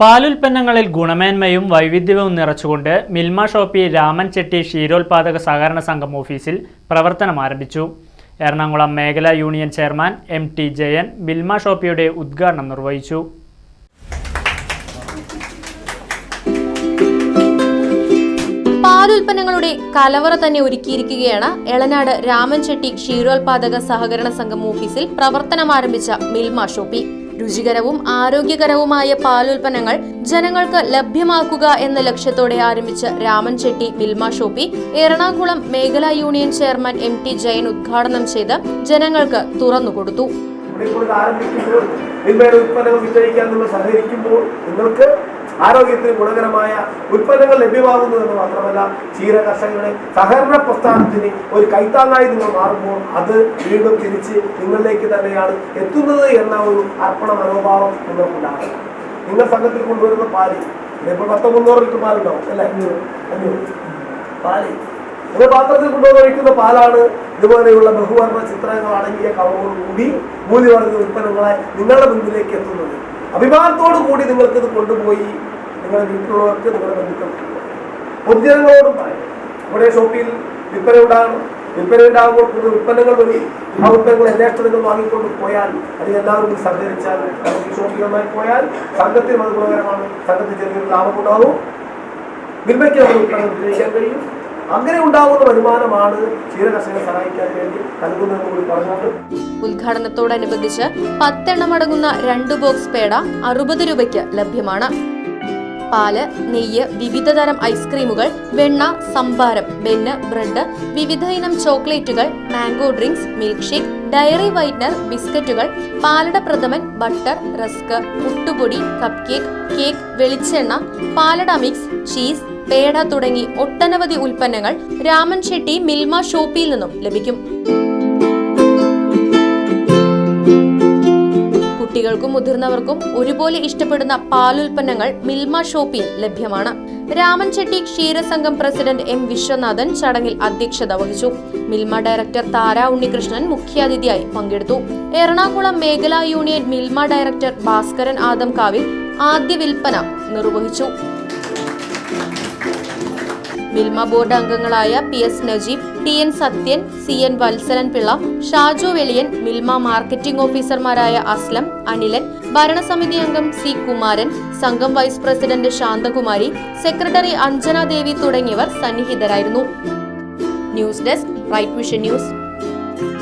പാലുൽപ്പന്നങ്ങളിൽ ഗുണമേന്മയും വൈവിധ്യവും നിറച്ചുകൊണ്ട് മിൽമ ഷോപ്പി രാമൻ ചെട്ടി ക്ഷീരോത്പാദക സഹകരണ സംഘം ഓഫീസിൽ പ്രവർത്തനം ആരംഭിച്ചു. എറണാകുളം മേഖലാ union chairman M T Jayan Milma ഷോപ്പിയുടെ ഉദ്ഘാടനം നിർവഹിച്ചു. പാലുൽപ്പന്നങ്ങളുടെ കലവറ തന്നെ ഒരുക്കിയിരിക്കുകയാണ് എളനാട് രാമൻചെട്ടി ക്ഷീരോത്പാദക സഹകരണ സംഘം ഓഫീസിൽ പ്രവർത്തനം ആരംഭിച്ച മിൽമ ഷോപ്പി. രുചികരവും ആരോഗ്യകരവുമായ പാലുൽപ്പന്നങ്ങൾ ജനങ്ങൾക്ക് ലഭ്യമാക്കുക എന്ന ലക്ഷ്യത്തോടെ ആരംഭിച്ച രാമൻ ചെട്ടി മിൽമ ഷോപ്പി എറണാകുളം മേഖലാ union chairman M T Jayan ഉദ്ഘാടനം ചെയ്ത് ജനങ്ങൾക്ക് തുറന്നുകൊടുത്തു. ഉൽപ്പന്നങ്ങൾ വിറ്റഴിക്കാൻ നിങ്ങൾ സഹകരിക്കുമ്പോൾ നിങ്ങൾക്ക് ആരോഗ്യത്തിന് ഗുണകരമായ ഉൽപ്പന്നങ്ങൾ ലഭ്യമാകുന്നു എന്ന് മാത്രമല്ല ക്ഷീര കർഷകരുടെ സഹകരണ പ്രസ്ഥാനത്തിന് ഒരു കൈത്താങ്ങായി നിങ്ങൾ മാറുമ്പോൾ അത് വീണ്ടും തിരിച്ച് നിങ്ങളിലേക്ക് തന്നെയാണ് എത്തുന്നത് എന്ന ഒരു അർപ്പണ മനോഭാവം നിങ്ങൾക്കുണ്ടാകും. നിങ്ങൾ സംഘത്തിൽ കൊണ്ടുവരുന്ന പാൽ പത്ത് മുന്നൂറ് ലിറ്റർ പാലുണ്ടാവും അല്ലേ? പാൽ. നിങ്ങൾ പാത്രത്തിൽ കൊണ്ടുവന്നിരിക്കുന്ന പാലാണ് ഇതുപോലെയുള്ള ബഹുവർണ ചിത്രങ്ങൾ അടങ്ങിയ കവറോടുകൂടി മൂല്യവർദ്ധിത ഉൽപ്പന്നങ്ങളായി നിങ്ങളുടെ മുമ്പിലേക്ക് എത്തുന്നത്. അഭിമാനത്തോടു കൂടി നിങ്ങൾക്കിത് കൊണ്ടുപോയി നിങ്ങളുടെ വീട്ടിലുള്ളവർക്ക് നിങ്ങളുടെ ബന്ധുക്കൾക്ക് പൊതുജനങ്ങളോടും പറയാം. നമ്മുടെ ഷോപ്പിൽ വിൽപ്പന ഉണ്ടാകണം വിൽപ്പന ഉണ്ടാകുമ്പോൾ പുതിയ ഉൽപ്പന്നങ്ങൾ വഴി ആ ഉൽപ്പന്നങ്ങൾ എല്ലാ നിങ്ങൾ വാങ്ങിക്കൊണ്ട് പോയാൽ അത് എല്ലാവരും സഹകരിച്ചാൽ നമുക്ക് പോയാൽ സംഘത്തിനും അത് ഗുണകരമാണ് സംഘത്തിന് ചെറിയൊരു ലാഭമുണ്ടാകും വിൽപ്പയ്ക്ക് നമ്മൾ ഉൽപ്പന്നം വിജയിക്കാൻ കഴിയും. അങ്ങനെ ഉണ്ടാകുന്ന വരുമാനമാണ് ക്ഷീര കർഷകരെ സഹായിക്കാൻ വേണ്ടി നൽകുന്നതെന്ന് കൂടി പറഞ്ഞുകൊണ്ട് ഉദ്ഘാടനത്തോടനുബന്ധിച്ച് പത്തെണ്ണം അടങ്ങുന്ന രണ്ട് ബോക്സ് പേട അറുപത് രൂപയ്ക്ക് ലഭ്യമാണ്. പാൽ നെയ്യ് വിവിധതരം ഐസ്ക്രീമുകൾ വെണ്ണ സംഭാരം ബെന്ന് ബ്രെഡ് വിവിധ ഇനം ചോക്ലേറ്റുകൾ mango drinks milk shake dairy whitener ബിസ്ക്കറ്റുകൾ പാലട പ്രഥമൻ ബട്ടർ റസ്ക് പുട്ടുപൊടി കപ്പ് കേക്ക് കേക്ക് വെളിച്ചെണ്ണ പാലട മിക്സ് ചീസ് പേട തുടങ്ങി ഒട്ടനവധി ഉൽപ്പന്നങ്ങൾ രാമൻ ഷെട്ടി മിൽമ ഷോപ്പിൽ നിന്നും ലഭിക്കും. കുട്ടികൾക്കും മുതിർന്നവർക്കും ഒരുപോലെ ഇഷ്ടപ്പെടുന്ന പാലുൽപ്പന്നങ്ങൾ മിൽമ ഷോപ്പിൽ ലഭ്യമാണ്. രാമൻ ചെട്ടി ക്ഷീരസംഘം പ്രസിഡന്റ് എം വിശ്വനാഥൻ ചടങ്ങിൽ അധ്യക്ഷത വഹിച്ചു. മിൽമ ഡയറക്ടർ താര ഉണ്ണികൃഷ്ണൻ മുഖ്യാതിഥിയായി പങ്കെടുത്തു. എറണാകുളം മേഖലാ യൂണിയൻ മിൽമ ഡയറക്ടർ ഭാസ്കരൻ ആദംകാവിൽ ആദ്യ വിൽപ്പന നിർവഹിച്ചു. മിൽമ ബോർഡ് അംഗങ്ങളായ P S Najeeb T N Sathyan C N Valsalan Pillai Shaju Veliyan Milma marketing ഓഫീസർമാരായ അസ്ലം അനിലൻ ഭരണസമിതി അംഗം സി കുമാരൻ സംഘം vice president Shanthakumari secretary Anjana Devi തുടങ്ങിയവർ സന്നിഹിതരായിരുന്നു. News desk Right Vision News.